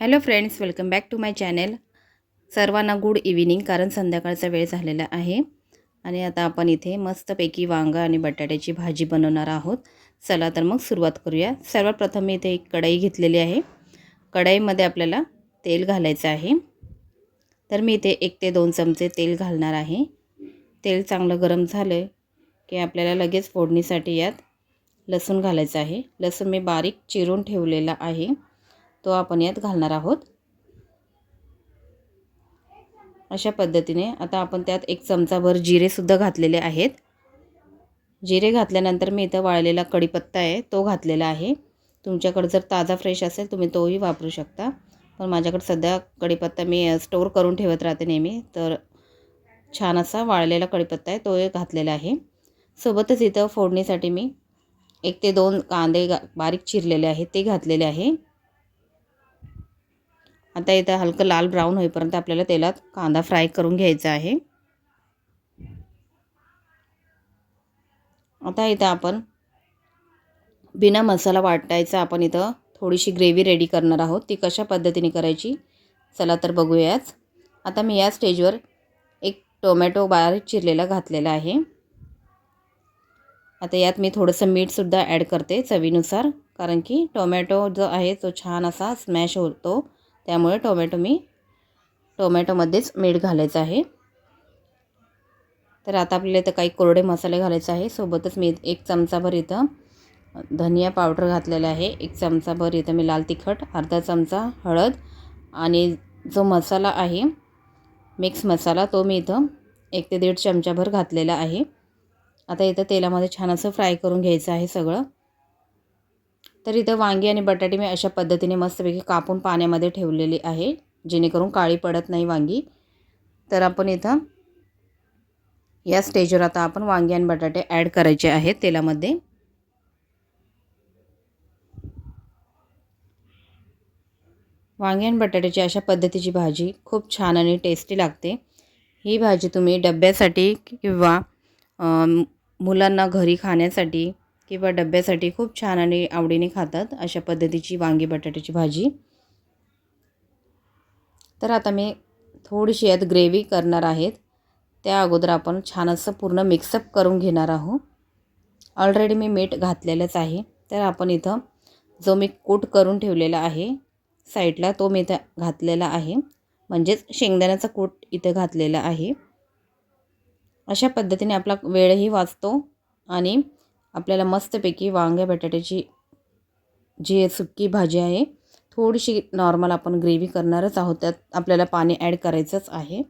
Hello friends welcome back to my channel. सर्वांना good evening कारण संध्याकाळचा वेळ झालेला आहे. आणि आता आपण इथे मस्तपैकी वांगा आणि बटाट्याची भाजी बनवणार आहोत. चला तर मग सुरुवात करूया. सर्वात प्रथम मी इथे एक कढई घेतलेली आहे. कढईमध्ये आपल्याला तेल घालायचं आहे. तर मी इथे एक ते दोन चमचे तेल घालणार आहे. तेल चांगलं गरम झालं की आपल्याला लगेच फोडणीसाठी यात लसूण घालायचं आहे. लसूण मी बारीक चिरून ठेवलेला आहे. तो आपण यात घालणार आहोत. अशा पद्धतीने आता आपण त्यात एक चमचाभर जिरेसुद्धा घातलेले आहेत. जिरे घातल्यानंतर मी इथं वाळलेला कढीपत्ता आहे तो घातलेला आहे. तुमच्याकडे जर ताजा फ्रेश असेल तुम्ही तोही वापरू शकता. पण माझ्याकडे सध्या कढीपत्ता मी स्टोअर करून ठेवत राहते नेहमी. तर छान असा वाळलेला कढीपत्ता आहे तोही घातलेला आहे. सोबतच इथं फोडणीसाठी मी एक ते दोन कांदे बारीक चिरलेले आहेत ते घातलेले आहे. आता इथं हलकं लाल ब्राऊन होईपर्यंत आपल्याला तेलात कांदा फ्राय करून घ्यायचा आहे. आता इथं आपण बिना मसाला वाटायचा आपण इथं थोडीशी ग्रेव्ही रेडी करणार आहोत. ती कशा पद्धतीने करायची? चला तर बघूयाच. आता मी या स्टेजवर एक टोमॅटो बारीक चिरलेला घातलेला आहे. आता यात मी थोडंसं मीठसुद्धा ॲड करते चवीनुसार. कारण की टोमॅटो जो आहे तो छान असा स्मॅश होतो. त्यामुळे टोमॅटो मी टोमॅटोमध्येच मीठ घालायचं आहे. तर आता आपल्याला इथं काही कोरडे मसाले घालायचे आहे. सोबतच मी एक चमचाभर इथं धनिया पावडर घातलेला आहे. एक चमचाभर इथं मी लाल तिखट अर्धा चमचा हळद आणि जो मसाला आहे मिक्स मसाला तो मी इथं एक ते दीड चमचाभर घातलेला आहे. आता इथं तेलामध्ये छान असं फ्राय करून घ्यायचं आहे सगळं. तर इथं वांगी आणि बटाटे मी अशा पद्धतीने मस्तपैकी कापून पाण्यामध्ये ठेवलेली आहे जेणेकरून काळी पडत नाही वांगी. तर आपण इथं या स्टेजवर आता आपण वांगी आणि बटाटे ॲड करायचे आहेत तेलामध्ये. वांगी आणि बटाट्याची अशा पद्धतीची भाजी खूप छान आणि टेस्टी लागते. ही भाजी तुम्ही डब्यासाठी किंवा मुलांना घरी खाण्यासाठी किंवा डब्यासाठी खूप छान आणि आवडीने खातात अशा पद्धतीची वांगी बटाट्याची भाजी. तर आता मी थोडीशी यात ग्रेव्ही करणार आहेत. त्या अगोदर आपण छान असं पूर्ण मिक्सअप करून घेणार आहोत. ऑलरेडी मी मीठ घातलेलंच आहे. तर आपण इथं जो मी कूट करून ठेवलेला आहे साईडला तो मी इथं घातलेला आहे. म्हणजेच शेंगदाण्याचा कूट इथं घातलेला आहे. अशा पद्धतीने आपला वेळही वाचतो आणि आपल्याला मस्तपैकी वांग्या बटाट्याची जी सुक्की भाजी आहे थोडीशी नॉर्मल आपण ग्रेव्ही करणारच आहोत. त्यात आपल्याला पाणी ॲड करायचंच आहे.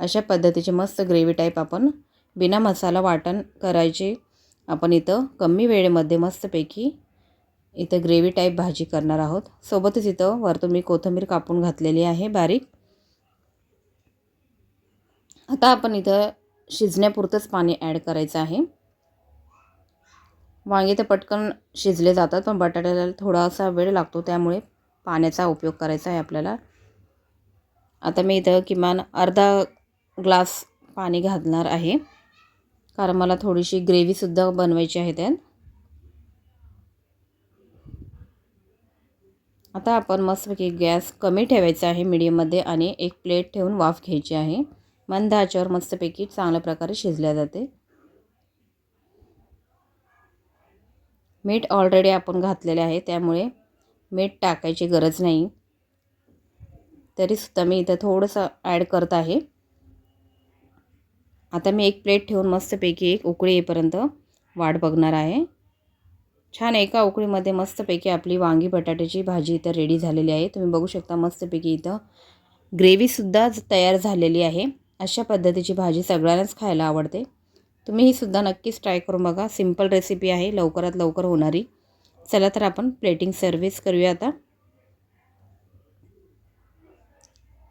अशा पद्धतीचे मस्त ग्रेव्ही टाईप आपण बिना मसाला वाटण करायचे. आपण इथं कमी वेळेमध्ये मस्तपैकी इथं ग्रेव्ही टाईप भाजी करणार आहोत. सोबतच इथं वरतून मी कोथिंबीर कापून घातलेली आहे बारीक. आता आपण इथं शिजण्यापुरतंच पाणी ॲड करायचं आहे. वांगे तर पटकन शिजले जातात पण बटाट्याला थोडासा वेळ लागतो त्यामुळे पाण्याचा उपयोग करायचा आहे आपल्याला. आता मी इथं किमान अर्धा ग्लास पाणी घालणार आहे. कारण मला थोडीशी ग्रेव्हीसुद्धा बनवायची आहे त्यात. आता आपण मस्तपैकी गॅस कमी ठेवायचा आहे मीडियममध्ये आणि एक प्लेट ठेवून वाफ घ्यायची आहे. मंद आच्यावर मस्तपैकी चांगल्या प्रकारे शिजल्या जाते. मीठ ऑलरेडी आपण घातलेले आहे त्यामुळे मीठ टाकायची गरज नाही. तरीसुद्धा मी इथं थोडंसं ॲड करत आहे. आता मी एक प्लेट ठेवून मस्तपैकी एक उकळी येईपर्यंत वाट बघणार आहे. छान एका उकळीमध्ये मस्तपैकी आपली वांगी बटाट्याची भाजी इथं रेडी झालेली आहे. तुम्ही बघू शकता मस्तपैकी इथं ग्रेव्हीसुद्धा तयार झालेली आहे. अशा पद्धतीची भाजी सगळ्यांनाच खायला आवडते. तुम्ही ही सुद्धा नक्कीच ट्राय करून बघा. सिंपल रेसिपी आहे लवकरात लवकर होणारी. चला तर आपण प्लेटिंग सर्विस करूया आता.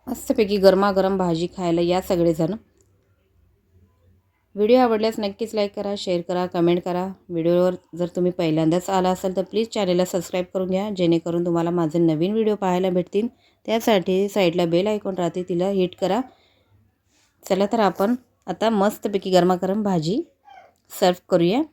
मस्तपैकी गरमागरम भाजी खायला या सगळेजण. व्हिडिओ आवडल्यास नक्कीच लाईक करा शेअर करा कमेंट करा. व्हिडिओवर जर तुम्ही पहिल्यांदाच आला असाल तर प्लीज चॅनेलला सबस्क्राईब करून घ्या. जेणेकरून तुम्हाला माझे नवीन व्हिडिओ पाहायला भेटतील. त्यासाठी साईडला बेल आयकॉन राहते तिला हिट करा. चला तर आपण आता मस्तपैकी गरमागरम भाजी सर्व करूया.